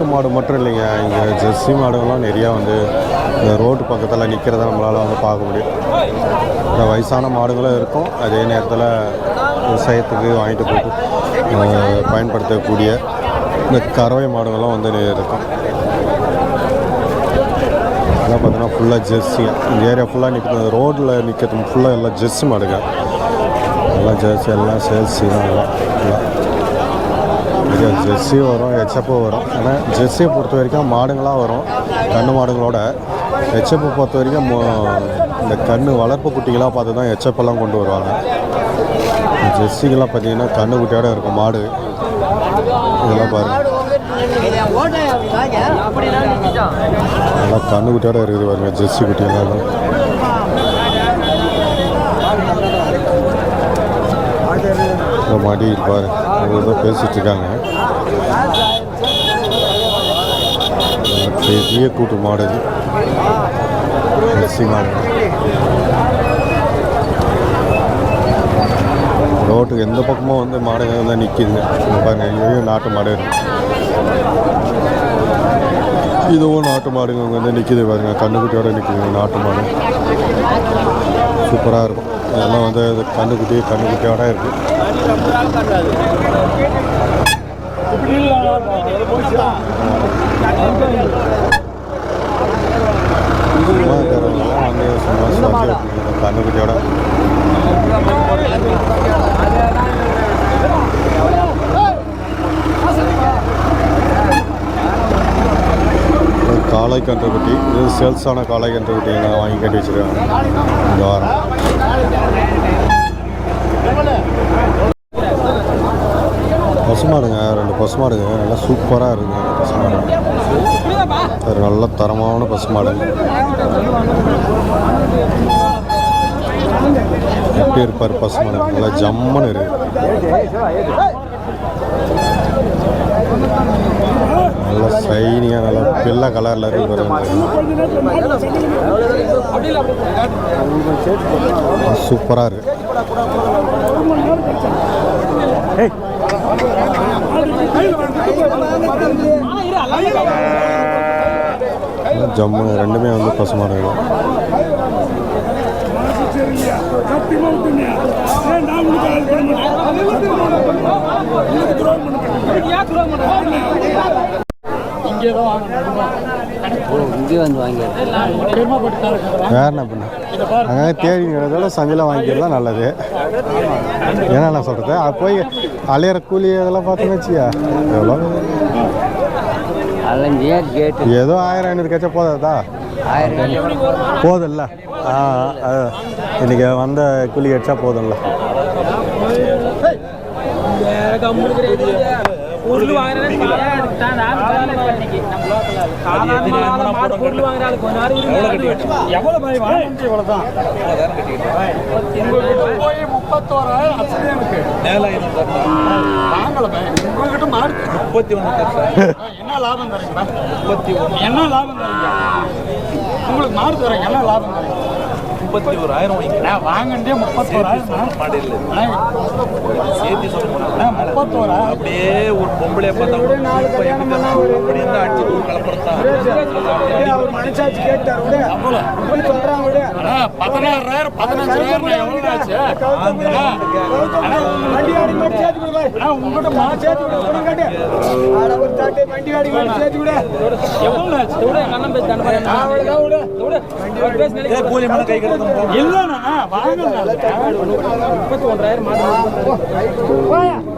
நாட்டு மாடு மட்டும் இல்லைங்க. இங்கே ஜெர்சி மாடுகள்லாம் நிறையா வந்து இந்த ரோட்டு பக்கத்தில் நிற்கிறத நம்மளால் வந்து பார்க்க முடியும். இந்த வயசான மாடுகளும் இருக்கும். அதே நேரத்தில் விவசாயத்துக்கு வாங்கிட்டு போயிட்டு பயன்படுத்தக்கூடிய இந்த கறவை மாடுகளும் வந்து நிறைய இருக்கும். அதெல்லாம் பார்த்தீங்கன்னா ஃபுல்லாக ஜெர்சிங்க. இந்த ஏரியா ஃபுல்லாக நிற்கிறது ரோட்டில் நிற்கிறது ஃபுல்லாக எல்லாம் ஜெர்சி மாடுங்க. எல்லாம் ஜெர்சி எல்லாம் சேல்ஸி தான் எல்லாம் எல்லாம் இங்கே ஜெர்சி வரும் ஹெச்எப்பும் வரும். ஆனால் ஜெர்சியை பொறுத்த வரைக்கும் மாடுங்களாக வரும் கண்ணு மாடுங்களோட ஹெச்எப்பை பொறுத்த வரைக்கும் இந்த கண்ணு வளர்ப்பு குட்டிகளாக பார்த்து தான் ஹெச்எப் எல்லாம் கொண்டு வருவாங்க. ஜெர்சிகள்லாம் பார்த்தீங்கன்னா கண்ணு குட்டியோட இருக்கும் மாடு. இதெல்லாம் பாருங்க. நல்லா கண்ணு குட்டியோட இருக்குது பாருங்க ஜெர்சி குட்டியெல்லாம் இந்த மாடி இருப்பாரு ஏதோ பேசிட்டு இருக்காங்க. பெரிய கூட்டு மாடு இது மாடு. ரோட்டுக்கு எந்த பக்கமும் வந்து மாடுகள் தான் நிற்கிதுங்க பாருங்க இங்கேயும் நாட்டு மாடு இருக்கு. இதுவும் நாட்டு மாடுங்க வந்து நிற்கிது பாருங்க கண்ணுக்குட்டியோட நிற்கிதுங்க நாட்டு மாடு. சூப்பராக இருக்கும். இதெல்லாம் வந்து கண்ணுக்குட்டி கண்ணுக்குட்டியோட இருக்குது கண்ணுக்குட்டியோட காளை கன்றுக்குட்டி இது சேல்ஸான காளை கன்றுக்குட்டி நான் வாங்கி கட்டி வச்சுருக்காங்க இந்த வாரம் பசுமாடுங்க ரெண்டு பசுமாடுங்க. நல்லா சூப்பராக இருக்குங்க பசுமாடு. அது நல்ல தரமான பசுமாடு. எப்படி இருப்பார் பசுமாடு? நல்லா ஜம்முன்னு இருக்கு. நல்லா சைனியாக நல்லா பிள்ளை கலரில் இருக்கு பாருங்க. சூப்பராக இருக்கு. ஜம்மு ரெண்டுமே வந்து பசுமாடுங்க இங்கே வந்து என்ன பண்ண? அங்கே தேடிங்கிறதோட சந்தையில் வாங்கிக்கிறது தான் நல்லது. ஏன்னா நான் சொல்கிறது போய் அலையிற கூலி அதெல்லாம் பார்த்தோன்னு வச்சியா? எவ்வளோ? ஏதோ ஆயிரம் ஐநூறு கச்சா போதாதா? ஆயிரம் போதும்ல. ஆ இன்னைக்கு வந்த கூலி அடிச்சா போதும்ல. பொருள் போய் முப்பத்தோராயிரம் அசதியா இருக்கு வாங்கல பாய் உங்ககிட்ட மாடு முப்பத்தி ஒன்று என்ன லாபம் தரீங்களா முப்பத்தி ஒன்று என்ன லாபம் தரீங்க? உங்களுக்கு மாடு தரேன் என்ன லாபம் தரீங்க? முப்பத்தி ஓராயிரம் வாங்கி நான் வாங்கிட்டே முப்பத்தோராயிரம் முப்பத்தோராயிரம் அப்படியே ஒரு பொம்பளை பார்த்தா கூட இப்ப எப்படி தெரியும்? அப்படி இருந்தா அடிச்சு ஒரு கலப்படத்தான் ஒரு மனுஷாச்சு கேட்டார் விட போய் சொல்றாங்க விட பதினாறாயிரம் பதினஞ்சாயிரம் எவ்வளவு ஆச்சு? வண்டி ஆடி மட்டும் சேர்த்து விடு பாய். உங்ககிட்ட மா சேர்த்து விடு உடனே கேட்டு. ஆட ஒரு தாட்டை வண்டி ஆடி மட்டும் சேர்த்து விடு எவ்வளவு ஆச்சு? விட எங்க அண்ணன் பேசி அவ்வளவுதான் விடு விடு வண்டி ஆடி பேசி நினைக்க கூலி மேல கை கிடக்கும் இல்லண்ணா வாங்க முப்பத்தி ஒன்றாயிரம் மாடு